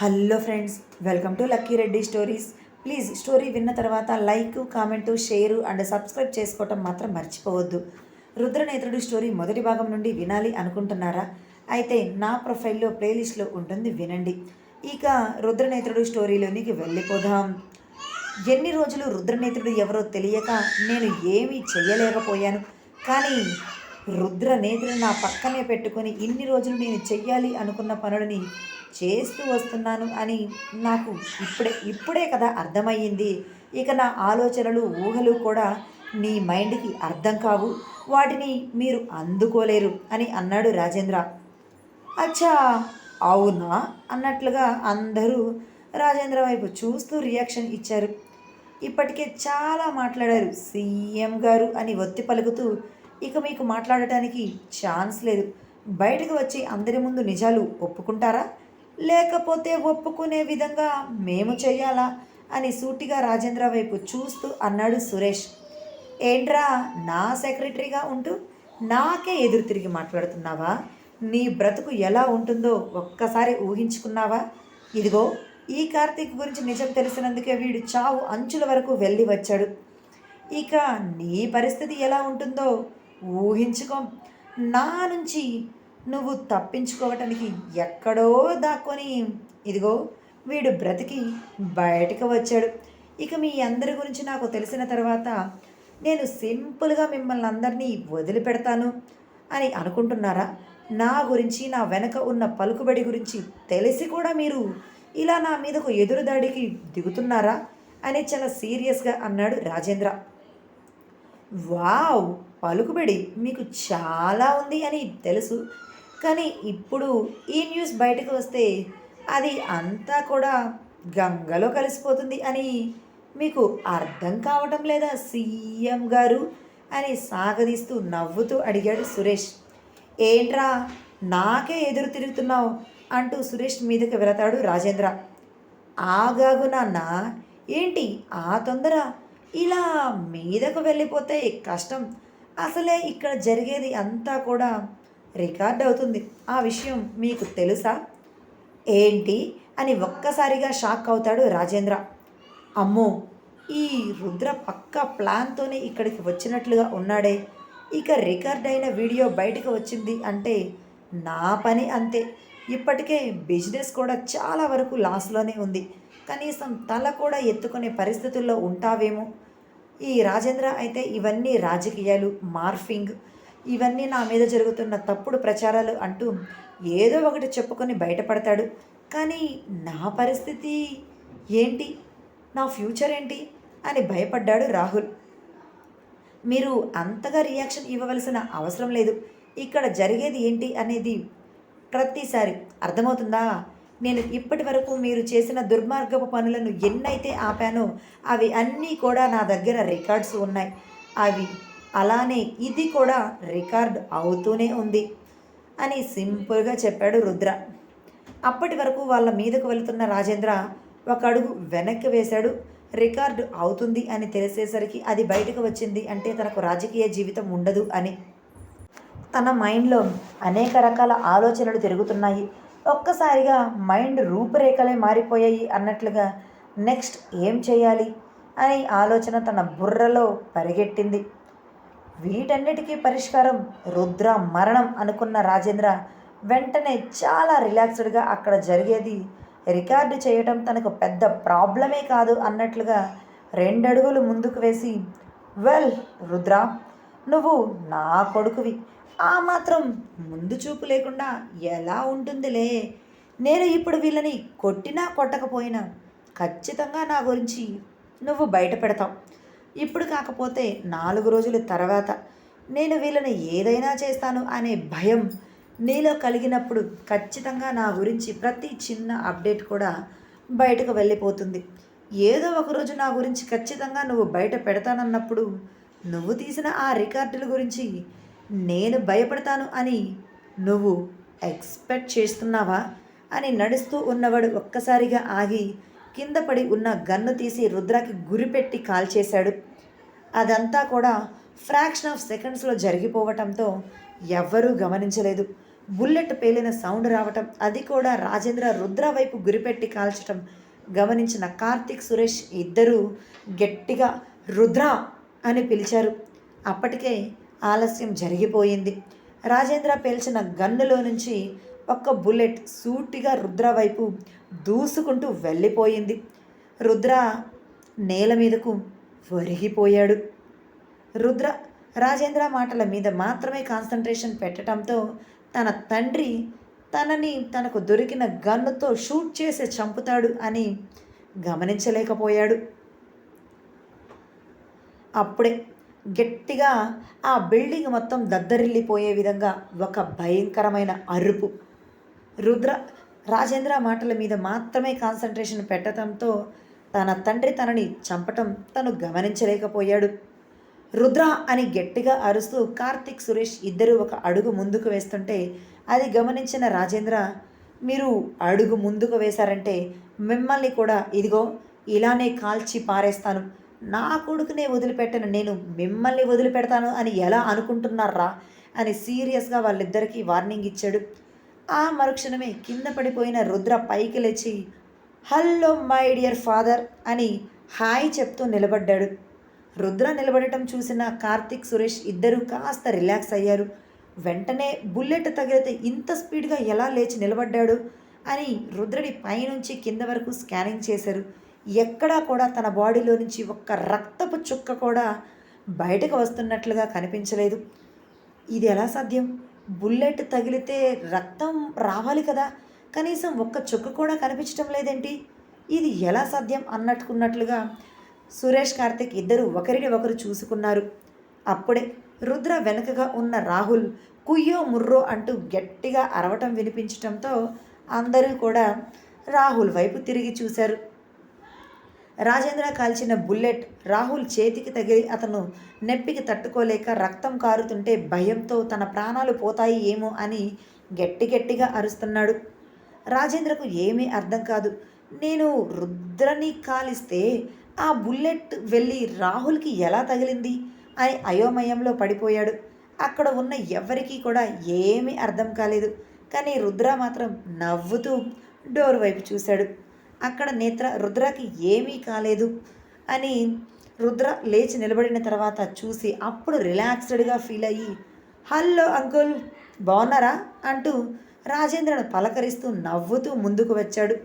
Hello friends welcome to lucky Reddy stories. Please story విన్న తర్వాత like comment share and subscribe చేసుకోవటం మాత్రం మర్చిపోవద్దు. రుద్రనేత్రుడు స్టోరీ మొదటి భాగం నుండి వినాలి అనుకుంటున్నారా? అయితే నా ప్రొఫైల్లో ప్లేలిస్ట్లో ఉంటుంది వినండి. ఇక రుద్రనేత్రుడు స్టోరీలోనికి వెళ్ళిపోదాం. ఎన్ని రోజులు రుద్రనేత్రుడు ఎవరో తెలియక నేను ఏమీ చేయలేకపోయాను కానీ రుద్ర నేతలు నా పక్కనే పెట్టుకొని ఇన్ని రోజులు నేను చెయ్యాలి అనుకున్న పనులని చేస్తూ వస్తున్నాను అని నాకు ఇప్పుడే ఇప్పుడే కదా అర్థమయ్యింది. ఇక నా ఆలోచనలు ఊహలు కూడా నీ మైండ్కి అర్థం కావు. వాటిని మీరు అందుకోలేరు అని అన్నాడు రాజేంద్ర. అచ్చా! అవునా? అన్నట్లుగా అందరూ రాజేంద్ర వైపు చూస్తూ రియాక్షన్ ఇచ్చారు. ఇప్పటికే చాలా మాట్లాడారు సీఎం గారు అని ఒత్తి పలుకుతూ ఇక మీకు మాట్లాడటానికి ఛాన్స్ లేదు. బయటకు వచ్చి అందరి ముందు నిజాలు ఒప్పుకుంటారా? లేకపోతే ఒప్పుకునే విధంగా మేము చేయాలా అని సూటిగా రాజేంద్ర వైపు చూస్తూ అన్నాడు సురేష్. ఏంట్రా నా సెక్రటరీగా ఉంటూ నాకే ఎదురు తిరిగి మాట్లాడుతున్నావా? నీ బ్రతుకు ఎలా ఉంటుందో ఒక్కసారి ఊహించుకున్నావా? ఇదిగో ఈ కార్తీక్ గురించి నిజం తెలిసినందుకే వీడు చావు అంచుల వరకు వెళ్ళి వచ్చాడు. ఇక నీ పరిస్థితి ఎలా ఉంటుందో ఊహించుకో. నా నుంచి నువ్వు తప్పించుకోవటానికి ఎక్కడో దాక్కొని ఇదిగో వీడు బ్రతికి బయటకు వచ్చాడు. ఇక మీ అందరి గురించి నాకు తెలిసిన తర్వాత నేను సింపుల్గా మిమ్మల్ని అందరినీ వదిలిపెడతాను అని అనుకుంటున్నారా? నా గురించి నా వెనక ఉన్న పలుకుబడి గురించి తెలిసి కూడా మీరు ఇలా నా మీదకు ఎదురుదాడికి దిగుతున్నారా? అని చాలా సీరియస్గా అన్నాడు రాజేంద్ర. వావ్! పలుకుబడి మీకు చాలా ఉంది అని తెలుసు. కానీ ఇప్పుడు ఈ న్యూస్ బయటకు వస్తే అది అంతా కూడా గంగలో కలిసిపోతుంది అని మీకు అర్థం కావటం లేదా సీఎం గారు అని సాగదీస్తూ నవ్వుతూ అడిగాడు సురేష్. ఏంట్రా నాకే ఎదురు తిరుగుతున్నావు అంటూ సురేష్ మీదకి వెళతాడు రాజేంద్ర. ఆగాగు నాన్న ఏంటి ఆ తొందర? ఇలా మీదకు వెళ్ళిపోతే కష్టం. అసలే ఇక్కడ జరిగేది అంతా కూడా రికార్డ్ అవుతుంది. ఆ విషయం మీకు తెలుసా? ఏంటి? అని ఒక్కసారిగా షాక్ అవుతాడు రాజేంద్ర. అమ్మో! ఈ రుద్ర పక్క ప్లాన్తోనే ఇక్కడికి వచ్చినట్లుగా ఉన్నాడే. ఇక రికార్డ్ అయిన వీడియో బయటకు వచ్చింది అంటే నా పని అంతే. ఇప్పటికే బిజినెస్ కూడా చాలా వరకు లాస్లోనే ఉంది. కనీసం తల కూడా ఎత్తుకునే పరిస్థితుల్లో ఉంటావేమో? ఈ రాజేంద్ర అయితే ఇవన్నీ రాజకీయాలు మార్ఫింగ్ ఇవన్నీ నా మీద జరుగుతున్న తప్పుడు ప్రచారాలు అంటూ ఏదో ఒకటి చెప్పుకొని బయటపడతాడు. కానీ నా పరిస్థితి ఏంటి? నా ఫ్యూచర్ ఏంటి? అని భయపడ్డాడు రాహుల్. మీరు అంతగా రియాక్షన్ ఇవ్వవలసిన అవసరం లేదు. ఇక్కడ జరిగేది ఏంటి అనేది ప్రతిసారి అర్థమవుతుందా? నేను ఇప్పటి వరకు మీరు చేసిన దుర్మార్గపు పనులను ఎన్నైతే ఆపానో అవి అన్నీ కూడా నా దగ్గర రికార్డ్స్ ఉన్నాయి. అవి అలానే ఇది కూడా రికార్డ్ అవుతూనే ఉంది అని సింపుల్గా చెప్పాడు రుద్ర. అప్పటి వరకు వాళ్ళ మీదకు వెళుతున్న రాజేంద్ర ఒక అడుగు వెనక్కి వేశాడు. రికార్డు అవుతుంది అని తెలిసేసరికి అది బయటకు వచ్చింది అంటే తనకు రాజకీయ జీవితం ఉండదు అని. తన మైండ్లో అనేక రకాల ఆలోచనలు తిరుగుతున్నాయి. ఒక్కసారిగా మైండ్ రూపురేఖలే మారిపోయాయి అన్నట్లుగా నెక్స్ట్ ఏం చేయాలి అని ఆలోచన తన బుర్రలో పరిగెట్టింది. వీటన్నిటికీ పరిష్కారం రుద్ర మరణం అనుకున్న రాజేంద్ర వెంటనే చాలా రిలాక్స్డ్గా అక్కడ జరిగేది రికార్డు చేయటం తనకు పెద్ద ప్రాబ్లమే కాదు అన్నట్లుగా రెండడుగులు ముందుకు వేసి వెల్ రుద్ర నువ్వు నా కొడుకువి. ఆ మాత్రం ముందు చూపు లేకుండా ఎలా ఉంటుందిలే? నేను ఇప్పుడు వీళ్ళని కొట్టినా కొట్టకపోయినా ఖచ్చితంగా నా గురించి నువ్వు బయట పెడతావు. ఇప్పుడు కాకపోతే నాలుగు రోజుల తర్వాత నేను వీళ్ళని ఏదైనా చేస్తాను అనే భయం నీలో కలిగినప్పుడు ఖచ్చితంగా నా గురించి ప్రతి చిన్న అప్డేట్ కూడా బయటకు వెళ్ళిపోతుంది. ఏదో ఒకరోజు నా గురించి ఖచ్చితంగా నువ్వు బయట పెడతానన్నప్పుడు నువ్వు తీసిన ఆ రికార్డుల గురించి నేను భయపడతాను అని నువ్వు ఎక్స్పెక్ట్ చేస్తున్నావా అని నడుస్తూ ఉన్నవాడు ఒక్కసారిగా ఆగి కింద పడి ఉన్న గన్ను తీసి రుద్రకి గురిపెట్టి కాల్చేశాడు. అదంతా కూడా ఫ్రాక్షన్ ఆఫ్ సెకండ్స్లో జరిగిపోవటంతో ఎవ్వరూ గమనించలేదు. బుల్లెట్ పేలిన సౌండ్ రావటం అది కూడా రాజేంద్ర రుద్ర వైపు గురిపెట్టి కాల్చటం గమనించిన కార్తీక్ సురేష్ ఇద్దరూ గట్టిగా రుద్ర! అని పిలిచారు. అప్పటికే ఆలస్యం జరిగిపోయింది. రాజేంద్ర పేల్చిన గన్నులో నుంచి ఒక్క బుల్లెట్ సూటిగా రుద్ర వైపు దూసుకుంటూ వెళ్ళిపోయింది. రుద్ర నేల మీదకు ఒరిగిపోయాడు. రుద్ర రాజేంద్ర మాటల మీద మాత్రమే కాన్సన్ట్రేషన్ పెట్టడంతో తన తండ్రి తనని తనకు దొరికిన గన్నుతో షూట్ చేసి చంపుతాడు అని గమనించలేకపోయాడు. అప్పుడే గట్టిగా ఆ బిల్డింగ్ మొత్తం దద్దరిల్లిపోయే విధంగా ఒక భయంకరమైన అరుపు. రుద్ర రాజేంద్ర మాటల మీద మాత్రమే కాన్సన్ట్రేషన్ పెట్టడంతో తన తండ్రి తనని చంపటం తను గమనించలేకపోయాడు. రుద్ర అని గట్టిగా అరుస్తూ కార్తిక్ సురేష్ ఇద్దరు ఒక అడుగు ముందుకు వేస్తుంటే అది గమనించిన రాజేంద్ర మీరు అడుగు ముందుకు వేశారంటే మిమ్మల్ని కూడా ఇదిగో ఇలానే కాల్చి పారేస్తాను. నా కొడుకునే వదిలిపెట్టను నేను మిమ్మల్ని వదిలిపెడతాను అని ఎలా అనుకుంటున్నారా అని సీరియస్గా వాళ్ళిద్దరికీ వార్నింగ్ ఇచ్చాడు. ఆ మరుక్షణమే కింద పడిపోయిన రుద్ర పైకి లేచి హలో మై డియర్ ఫాదర్ అని హాయ్ చెప్తూ నిలబడ్డాడు. రుద్ర నిలబడటం చూసిన కార్తిక్ సురేష్ ఇద్దరూ కాస్త రిలాక్స్ అయ్యారు. వెంటనే బుల్లెట్ తగిలితే ఇంత స్పీడ్గా ఎలా లేచి నిలబడ్డాడు? అని రుద్రడి పైనుంచి కింద వరకు స్కానింగ్ చేశారు. ఎక్కడా కూడా తన బాడీలో నుంచి ఒక్క రక్తపు చుక్క కూడా బయటకు వస్తున్నట్లుగా కనిపించలేదు. ఇది ఎలా సాధ్యం? బుల్లెట్ తగిలితే రక్తం రావాలి కదా? కనీసం ఒక్క చుక్క కూడా కనిపించడం లేదేంటి? ఇది ఎలా సాధ్యం అన్నట్టుకున్నట్లుగా సురేష్ కార్తిక్ ఇద్దరు ఒకరిని ఒకరు చూసుకున్నారు. అప్పుడే రుద్ర వెనుకగా ఉన్న రాహుల్ కుయ్యో ముర్రో అంటూ గట్టిగా అరవటం వినిపించటంతో అందరూ కూడా రాహుల్ వైపు తిరిగి చూశారు. రాజేంద్ర కాల్చిన బుల్లెట్ రాహుల్ చేతికి తగిలి అతను నొప్పికి తట్టుకోలేక రక్తం కారుతుంటే భయంతో తన ప్రాణాలు పోతాయి ఏమో అని గట్టి గట్టిగా అరుస్తున్నాడు. రాజేంద్రకు ఏమీ అర్థం కాదు. నేను రుద్రని కాలిస్తే ఆ బుల్లెట్ వెళ్ళి రాహుల్కి ఎలా తగిలింది అని అయోమయంలో పడిపోయాడు. అక్కడ ఉన్న ఎవరికీ కూడా ఏమీ అర్థం కాలేదు. కానీ రుద్ర మాత్రం నవ్వుతూ డోర్ వైపు చూశాడు. అక్కడ నేత్ర రుద్రకి ఏమీ కాలేదు అని రుద్ర లేచి నిలబడిన తర్వాత చూసి అప్పుడు రిలాక్స్డ్గా ఫీల్ అయ్యి హలో అంకుల్ బాగున్నారా? అంటూ రాజేంద్రను పలకరిస్తూ నవ్వుతూ ముందుకు వచ్చాడు.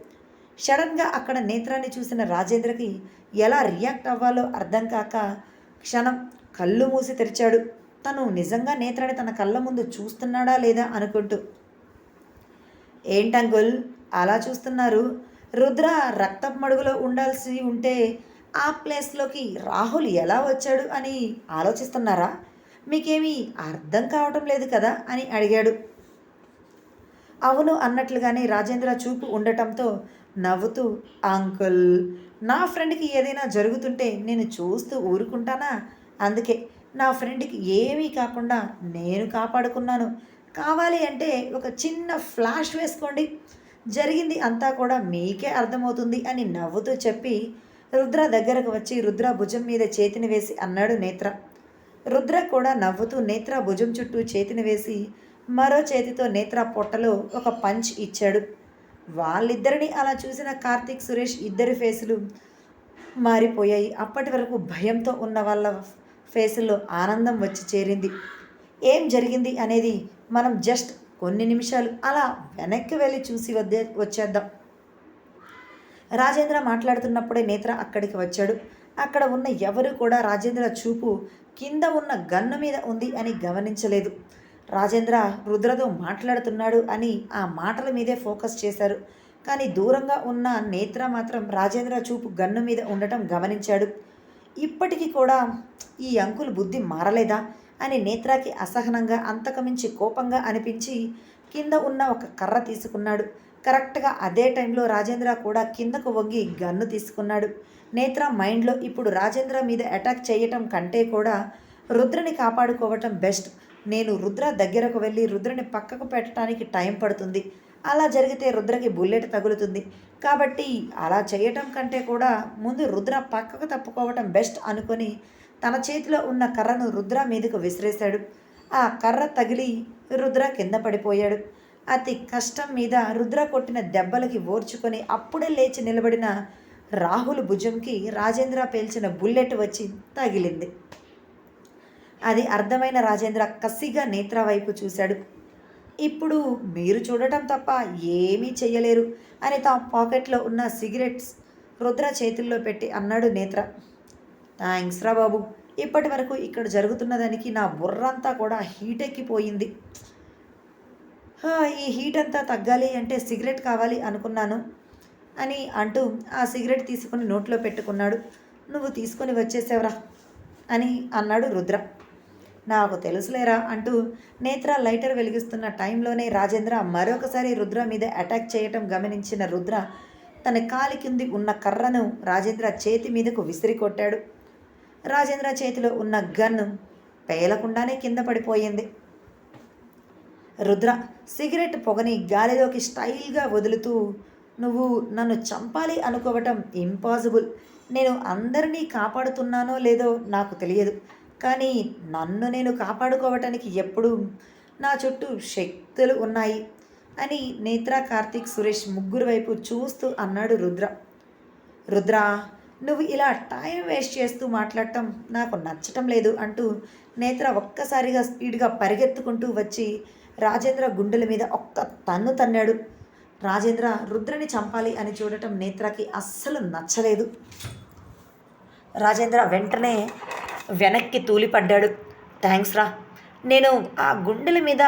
సడన్గా అక్కడ నేత్రాన్ని చూసిన రాజేంద్రకి ఎలా రియాక్ట్ అవ్వాలో అర్థం కాక క్షణం కళ్ళు మూసి తెరిచాడు. తను నిజంగా నేత్రాన్ని తన కళ్ళ ముందు చూస్తున్నాడా లేదా అనుకుంటూ ఏంటంకుల్ అలా చూస్తున్నారు? రుద్ర రక్తం మడుగులో ఉండాల్సి ఉంటే ఆ ప్లేస్లోకి రాహుల్ ఎలా వచ్చాడు అని ఆలోచిస్తున్నారా? మీకేమీ అర్థం కావటం లేదు కదా అని అడిగాడు. అవును అన్నట్లుగానే రాజేంద్ర చూపు ఉండటంతో నవ్వుతూ అంకుల్ నా ఫ్రెండ్కి ఏదైనా జరుగుతుంటే నేను చూస్తూ ఊరుకుంటానా? అందుకే నా ఫ్రెండ్కి ఏమీ కాకుండా నేను కాపాడుకున్నాను. కావాలి అంటే ఒక చిన్న ఫ్లాష్ వేసుకోండి. జరిగింది అంతా కూడా మీకే అర్థమవుతుంది అని నవ్వుతూ చెప్పి రుద్ర దగ్గరకు వచ్చి రుద్ర భుజం మీద చేతిని వేసి అన్నాడు నేత్ర. రుద్ర కూడా నవ్వుతూ నేత్ర భుజం చుట్టూ చేతిని వేసి మరో చేతితో నేత్ర పొట్టలో ఒక పంచ్ ఇచ్చాడు. వాళ్ళిద్దరిని అలా చూసిన కార్తీక్ సురేష్ ఇద్దరి ఫేసులు మారిపోయాయి. అప్పటి వరకు భయంతో ఉన్న వాళ్ళ ఫేసుల్లో ఆనందం వచ్చి చేరింది. ఏం జరిగింది అనేది మనం జస్ట్ కొన్ని నిమిషాలు అలా వెనక్కి వెళ్ళి చూసి వద్దే వచ్చేద్దాం. రాజేంద్ర మాట్లాడుతున్నప్పుడే నేత్ర అక్కడికి వచ్చాడు. అక్కడ ఉన్న ఎవరు కూడా రాజేంద్ర చూపు కింద ఉన్న గన్ను మీద ఉంది అని గమనించలేదు. రాజేంద్ర రుద్రతో మాట్లాడుతున్నాడు అని ఆ మాటల మీదే ఫోకస్ చేశారు. కానీ దూరంగా ఉన్న నేత్ర మాత్రం రాజేంద్ర చూపు గన్ను మీద ఉండటం గమనించాడు. ఇప్పటికీ కూడా ఈ అంకుల్ బుద్ధి మారలేదా? అని నేత్రాకి అసహనంగా అంతకమించి కోపంగా అనిపించి కింద ఉన్న ఒక కర్ర తీసుకున్నాడు. కరెక్ట్గా అదే టైంలో రాజేంద్ర కూడా కిందకు వంగి గన్ను తీసుకున్నాడు. నేత్ర మైండ్లో ఇప్పుడు రాజేంద్ర మీద అటాక్ చేయటం కంటే కూడా రుద్రని కాపాడుకోవటం బెస్ట్. నేను రుద్ర దగ్గరకు వెళ్ళి రుద్రని పక్కకు పెట్టడానికి టైం పడుతుంది. అలా జరిగితే రుద్రకి బుల్లెట్ తగులుతుంది. కాబట్టి అలా చేయటం కంటే కూడా ముందు రుద్ర పక్కకు తప్పుకోవటం బెస్ట్ అనుకొని తన చేతిలో ఉన్న కర్రను రుద్ర మీదకు విసిరేశాడు. ఆ కర్ర తగిలి రుద్ర కింద పడిపోయాడు. అతి కష్టం మీద రుద్ర కొట్టిన దెబ్బలకి ఓర్చుకొని అప్పుడే లేచి నిలబడిన రాహుల్ భుజంకి రాజేంద్ర పేల్చిన బుల్లెట్ వచ్చి తగిలింది. అది అర్థమైన రాజేంద్ర కసిగా నేత్ర వైపు చూశాడు. ఇప్పుడు మీరు చూడటం తప్ప ఏమీ చెయ్యలేరు అని తా పాకెట్లో ఉన్న సిగరెట్స్ రుద్ర చేతుల్లో పెట్టి అన్నాడు నేత్ర. థ్యాంక్స్ రా బాబు. ఇప్పటి వరకు ఇక్కడ జరుగుతున్న దానికి నా బుర్రంతా కూడా హీట్ ఎక్కిపోయింది. "హా, ఈ హీట్ అంతా తగ్గాలి అంటే సిగరెట్ కావాలి అనుకున్నాను అని అంటూ ఆ సిగరెట్ తీసుకుని నోట్లో పెట్టుకున్నాడు. నువ్వు తీసుకొని వచ్చేసావురా అని అన్నాడు రుద్ర. నాకు తెలుసులేరా అంటూ నేత్ర లైటర్ వెలిగిస్తున్న టైంలోనే రాజేంద్ర మరొకసారి రుద్ర మీద అటాక్ చేయటం గమనించిన రుద్ర తన కాలి కింది ఉన్న కర్రను రాజేంద్ర చేతి మీదకు విసిరి కొట్టాడు రాజేంద్ర చేతిలో ఉన్న గన్ పేలకుండానే కింద పడిపోయింది. రుద్ర సిగరెట్ పొగని గాలిలోకి స్టైల్గా వదులుతూ నువ్వు నన్ను చంపాలి అనుకోవటం ఇంపాసిబుల్. నేను అందరినీ కాపాడుతున్నానో లేదో నాకు తెలియదు. కానీ నన్ను నేను కాపాడుకోవటానికి ఎప్పుడు నా చుట్టూ శక్తులు ఉన్నాయి అని నేత్ర కార్తీక్ సురేష్ ముగ్గురు వైపు చూస్తూ అన్నాడు రుద్ర. రుద్ర నువ్వు ఇలా టైం వేస్ట్ చేస్తూ మాట్లాడటం నాకు నచ్చటం లేదు అంటూ నేత్ర ఒక్కసారిగా స్పీడ్గా పరిగెత్తుకుంటూ వచ్చి రాజేంద్ర గుండెల మీద ఒక్క తన్ను తన్నాడు. రాజేంద్ర రుద్రని చంపాలి అని చూడటం నేత్రకి అస్సలు నచ్చలేదు. రాజేంద్ర వెంటనే వెనక్కి తూలిపడ్డాడు. థ్యాంక్స్ రా. నేను ఆ గుండెల మీద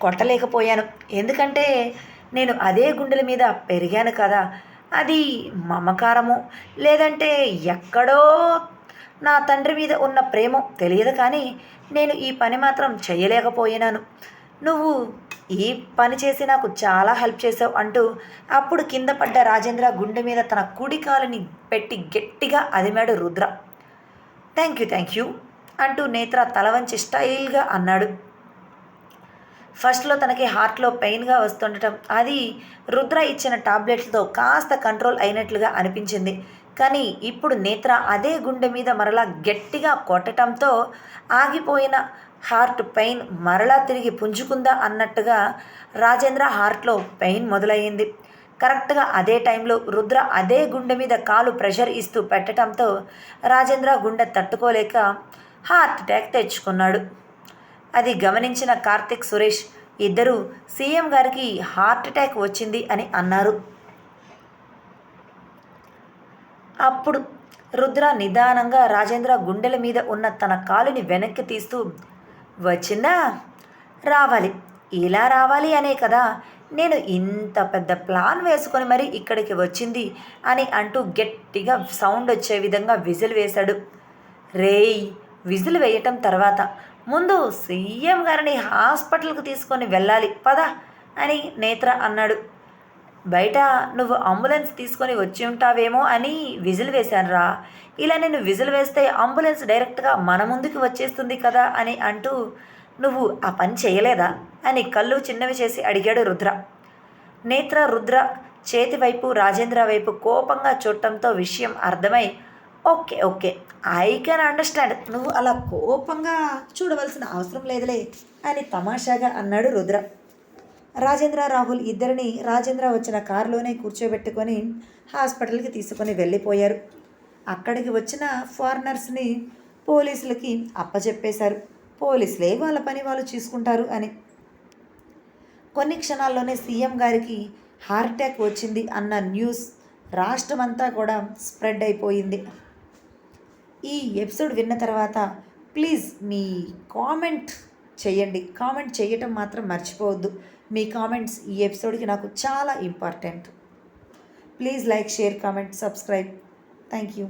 కొట్టలేకపోయాను. ఎందుకంటే నేను అదే గుండెల మీద పెరిగాను కదా. అది మమకారము. లేదంటే ఎక్కడో నా తండ్రి మీద ఉన్న ప్రేమో తెలియదు కానీ నేను ఈ పని మాత్రం చేయలేకపోయినాను. నువ్వు ఈ పని చేసి నాకు చాలా హెల్ప్ చేసావు అంటూ అప్పుడు కింద పడ్డ రాజేంద్ర గుండె మీద తన కుడికాలుని పెట్టి గట్టిగా అదిమాడు Rudra. Thank you thank you అంటూ నేత్ర తలవంచి స్టైల్గా అన్నాడు. ఫస్ట్లో తనకి హార్ట్లో పెయిన్గా వస్తుండటం అది రుద్ర ఇచ్చిన టాబ్లెట్లతో కాస్త కంట్రోల్ అయినట్లుగా అనిపించింది. కానీ ఇప్పుడు నేత్ర అదే గుండె మీద మరలా గట్టిగా కొట్టడంతో ఆగిపోయిన హార్ట్ పెయిన్ మరలా తిరిగి పుంజుకుందా అన్నట్టుగా రాజేంద్ర హార్ట్లో పెయిన్ మొదలయ్యింది. కరెక్ట్గా అదే టైంలో రుద్ర అదే గుండె మీద కాలు ప్రెషర్ ఇస్తూ పెట్టడంతో రాజేంద్ర గుండె తట్టుకోలేక హార్ట్ అటాక్ తెచ్చుకున్నాడు. అది గమనించిన కార్తిక్ సురేష్ ఇద్దరు సీఎం గారికి హార్ట్ అటాక్ వచ్చింది అని అన్నారు. అప్పుడు రుద్ర నిదానంగా రాజేంద్ర గుండెల మీద ఉన్న తన కాలుని వెనక్కి తీస్తూ వచ్చిందా? రావాలి. ఇలా రావాలి అనే కదా. నేను ఇంత పెద్ద ప్లాన్ వేసుకొని మరి ఇక్కడికి వచ్చింది అని అంటూ గట్టిగా సౌండ్ వచ్చే విధంగా విజిల్ వేశాడు. రేయ్ విజిల్ వేయటం తర్వాత ముందు సీఎం గారిని హాస్పిటల్కి తీసుకొని వెళ్ళాలి పద అని నేత్ర అన్నాడు. బయట నువ్వు అంబులెన్స్ తీసుకొని వచ్చి ఉంటావేమో అని విజిల్ వేశానురా. ఇలా నేను విజిల్ వేస్తే అంబులెన్స్ డైరెక్ట్గా మన ముందుకు వచ్చేస్తుంది కదా అని అంటూ నువ్వు ఆ పని చేయలేదా? అని కళ్ళు చిన్నవి చేసి అడిగాడు రుద్ర. నేత్ర రుద్ర చేతి వైపు రాజేంద్ర వైపు కోపంగా చూడటంతో విషయం అర్థమై okay okay. I can understand నువ్వు అలా కోపంగా చూడవలసిన అవసరం లేదులే. అని తమాషాగా అన్నాడు రుద్ర. రాజేంద్ర రాహుల్ ఇద్దరిని రాజేంద్ర వచ్చిన కారులోనే కూర్చోబెట్టుకొని హాస్పిటల్కి తీసుకొని వెళ్ళిపోయారు. అక్కడికి వచ్చిన ఫారినర్స్ని పోలీసులకి అప్పచెప్పేశారు పోలీసులే వాళ్ళ పని వాళ్ళు చూసుకుంటారు అని. కొన్ని క్షణాల్లోనే సీఎం గారికి హార్ట్ అటాక్ వచ్చింది అన్న న్యూస్ రాష్ట్రమంతా కూడా స్ప్రెడ్ అయిపోయింది. ఈ ఎపిసోడ్ విన్న తర్వాత ప్లీజ్ మీ కామెంట్ చేయండి. కామెంట్ చేయటం మాత్రం మర్చిపోవద్దు. మీ కామెంట్స్ ఈ ఎపిసోడ్కి నాకు చాలా important. Please like share comment subscribe. Thank you